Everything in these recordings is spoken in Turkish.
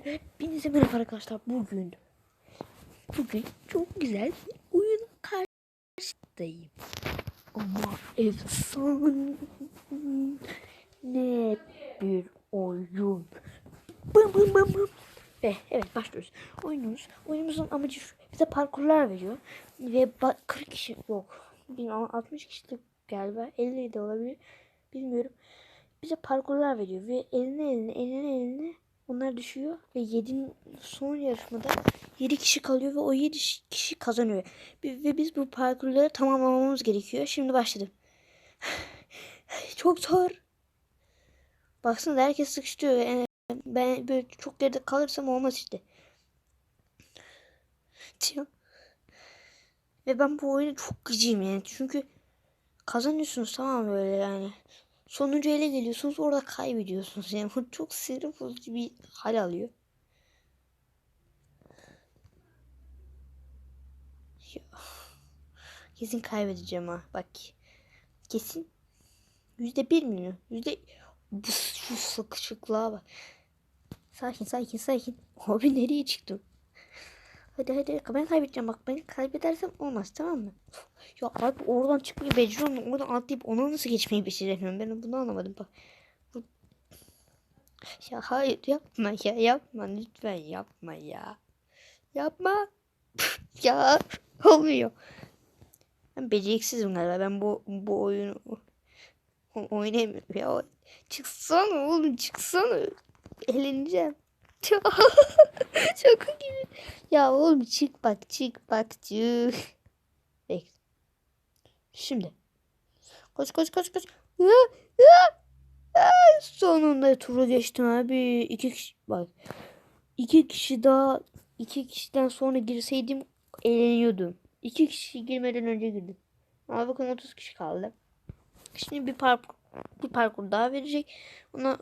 Hepinize merhaba arkadaşlar. Bugün bugün çok güzel bir oyun karşıdayım. Ama efsane bir oyun. Bım bım bım bım. Ve evet başlıyoruz. Oyunumuz, oyunumuzun amacı şu. Bize parkurlar veriyor. Ve ba- 40 kişi yok. Bilmiyorum 60 kişilik galiba. 50 de olabilir. Bilmiyorum. Bize parkurlar veriyor. Ve eline eline eline eline onlar düşüyor. Ve 7 son yarışmada 7 kişi kalıyor ve o 7 kişi kazanıyor. Ve biz bu parkurları tamamlamamız gerekiyor. Şimdi başladım. Çok zor. Baksana herkes sıkıştırıyor. Yani ben böyle çok geride kalırsam olmaz işte. Ve ben bu oyunu çok gıcıyım yani. Çünkü kazanıyorsunuz tamam böyle yani. Sonuncu ele geliyorsunuz orada kaybediyorsunuz. Yani bu çok sinir bozucu bir hal alıyor. Kesin kaybedeceğim ha. Bak. Kesin. Yüzde bir milyon. Yüzde... Bu, sıkışıklığa bak. Sakin sakin sakin. Abi nereye çıktın? Hadi hadi ben kaybedeceğim bak ben kaybedersem olmaz tamam mı? Ya abi oradan çıkmayı beceriyorum oradan atlayıp ona nasıl geçmeyi beceremiyorum ben bunu anlamadım bak. Ya hayır yapma ya yapma lütfen yapma ya. Yapma. ya olmuyor. Ben beceriksizim galiba ben bu bu oyunu oynayamıyorum ya. Çıksana oğlum çıksana. Eğleneceğim. Şaka gibi. Ya oğlum çık bak çık bak çık. Bekle. Şimdi. Koş koş koş koş. Sonunda turu geçtim abi. İki kişi bak. İki kişi daha iki kişiden sonra girseydim eğleniyordum. İki kişi girmeden önce girdim. Ama bakın 30 kişi kaldı. Şimdi bir parkur bir parkur daha verecek. Ona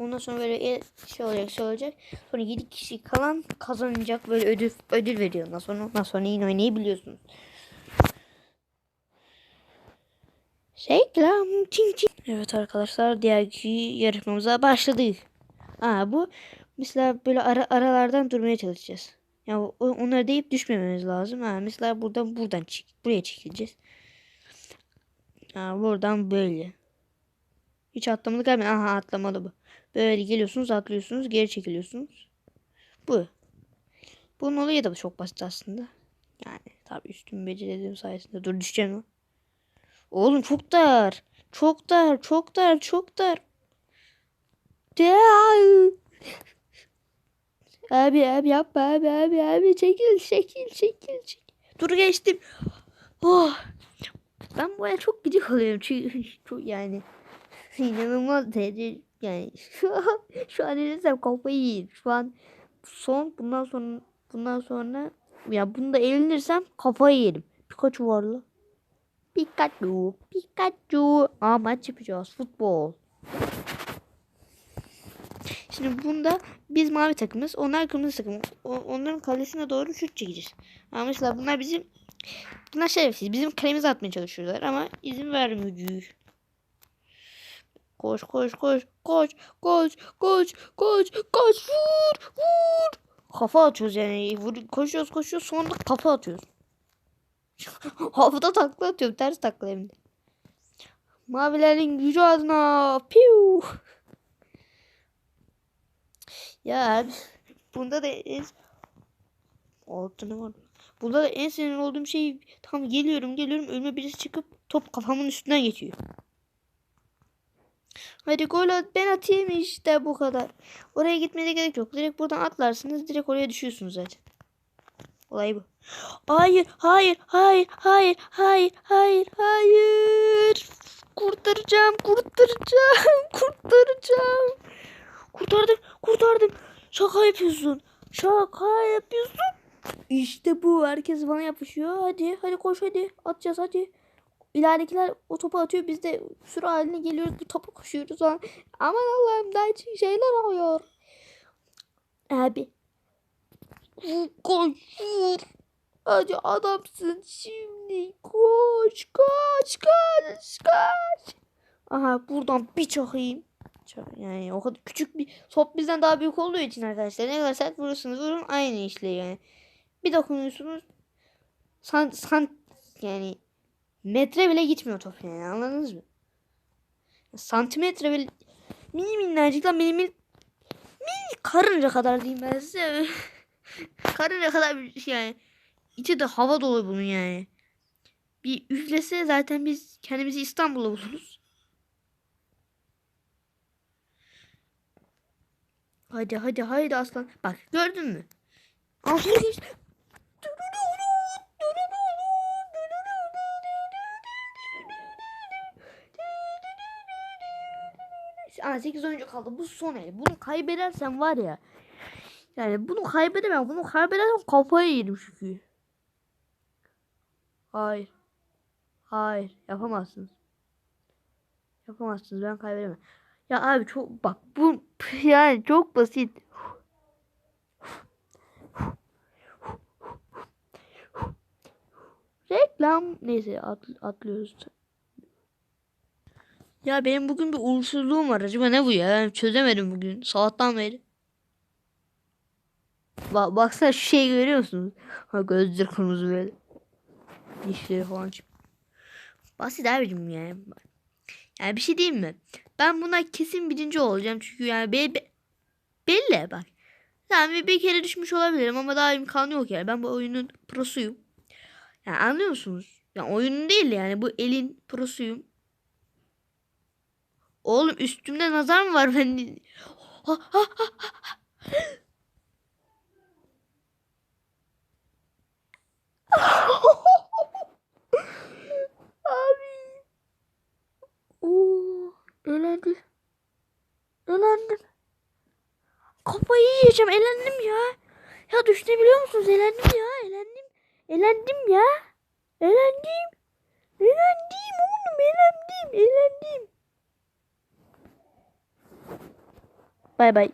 Ondan sonra böyle şey olacak şey olacak. Sonra 7 kişi kalan kazanacak böyle ödül ödül veriyor. Ondan sonra ondan sonra yine oynayabiliyorsunuz. Reklam çin çin. Evet arkadaşlar diğer yarışmamıza başladık. Aa bu mesela böyle ara, aralardan durmaya çalışacağız. Ya yani onları deyip düşmememiz lazım. Ha mesela buradan buradan çık buraya çekileceğiz. Ha buradan böyle. Hiç atlamadık abi. Aha atlamadı bu. Böyle geliyorsunuz atlıyorsunuz geri çekiliyorsunuz. Bu. Bunun olayı da çok basit aslında. Yani tabi üstün becerediğim sayesinde. Dur düşeceğim mi? Oğlum çok dar. Çok dar. Çok dar. Çok dar. abi abi yapma abi abi abi çekil çekil çekil çekil. Dur geçtim. Oh. Ben bu çok gıcık oluyorum çünkü yani inanılmaz derece yani şu an, şu an elirsem kafayı yiyeyim. Şu an son bundan sonra bundan sonra ya bunda eğlenirsem kafayı yerim. Pikachu var la. Pikachu, Pikachu. Aa maç yapacağız. Futbol. Şimdi bunda biz mavi takımız. Onlar kırmızı takım. Onların kalesine doğru şut çekeceğiz. Ama mesela bunlar bizim bunlar şerefsiz. Bizim kalemize atmaya çalışıyorlar ama izin vermiyor. Koş koş koş koş koş koş koş koş vur vur. Kafa atıyoruz yani. Vur, koşuyoruz koşuyoruz sonra kafa atıyoruz. Havada takla atıyorum. Ters takla hem de. Mavilerin gücü adına. Piu. Ya bunda da en altını var. Bunda da en sinir olduğum şey tam geliyorum geliyorum önüme birisi çıkıp top kafamın üstünden geçiyor. Hadi gol at ben atayım işte bu kadar. Oraya gitmeye gerek yok. Direkt buradan atlarsınız. Direkt oraya düşüyorsunuz zaten. Olay bu. Hayır, hayır, hayır, hayır, hayır, hayır, hayır. Kurtaracağım, kurtaracağım, kurtaracağım. Kurtardım, kurtardım. Şaka yapıyorsun. Şaka yapıyorsun. İşte bu. Herkes bana yapışıyor. Hadi, hadi koş hadi. Atacağız hadi. İleridekiler o topu atıyor. Biz de sürü haline geliyoruz. Bu topu koşuyoruz falan. Aman Allah'ım daha şeyler oluyor. Abi. Koşur. Hadi adamsın şimdi. Koş koş koş koş. Aha buradan bir çakayım. Yani o kadar küçük bir top bizden daha büyük olduğu için arkadaşlar ne kadar sert vurursunuz vurun aynı işleyiyor yani. Bir dokunuyorsunuz san, san yani metre bile gitmiyor top yani anladınız mı? Santimetre bile mini minnacık lan mini mini, mini karınca kadar diyeyim ben size. karınca kadar bir şey yani. İçi de hava dolu bunun yani. Bir üflese zaten biz kendimizi İstanbul'da buluruz. Hadi hadi hadi aslan. Bak gördün mü? Geçti. Aa, 8 oyuncu kaldı. Bu son el. Bunu kaybedersem var ya. Yani bunu kaybedemem. Bunu kaybedersem kafayı yerim çünkü. Hayır. Hayır. Yapamazsınız. Yapamazsınız. Ben kaybedemem. Ya abi çok bak bu yani çok basit. Reklam neyse at, atlıyoruz. Ya benim bugün bir uğursuzluğum var. Acaba ne bu ya? Ben çözemedim bugün. Sabahtan beri. Bak baksana şu şeyi görüyor musunuz? Ha gözleri kırmızı böyle. Dişleri falan çık. Basit abicim yani. Yani bir şey diyeyim mi? Ben buna kesin birinci olacağım. Çünkü yani be, be- belli bak. Yani bir, kere düşmüş olabilirim ama daha imkanı yok yani. Ben bu oyunun prosuyum. Yani anlıyor musunuz? Yani oyunun değil yani bu elin prosuyum. Oğlum üstümde nazar mı var ben? Abi. Oo, elendim. Elendim. Kafayı yiyeceğim. Elendim ya. Ya düşünebiliyor musunuz? Elendim ya. Elendim. Elendim ya. Elendim. Elendim oğlum. Elendim. Elendim. バイバイ。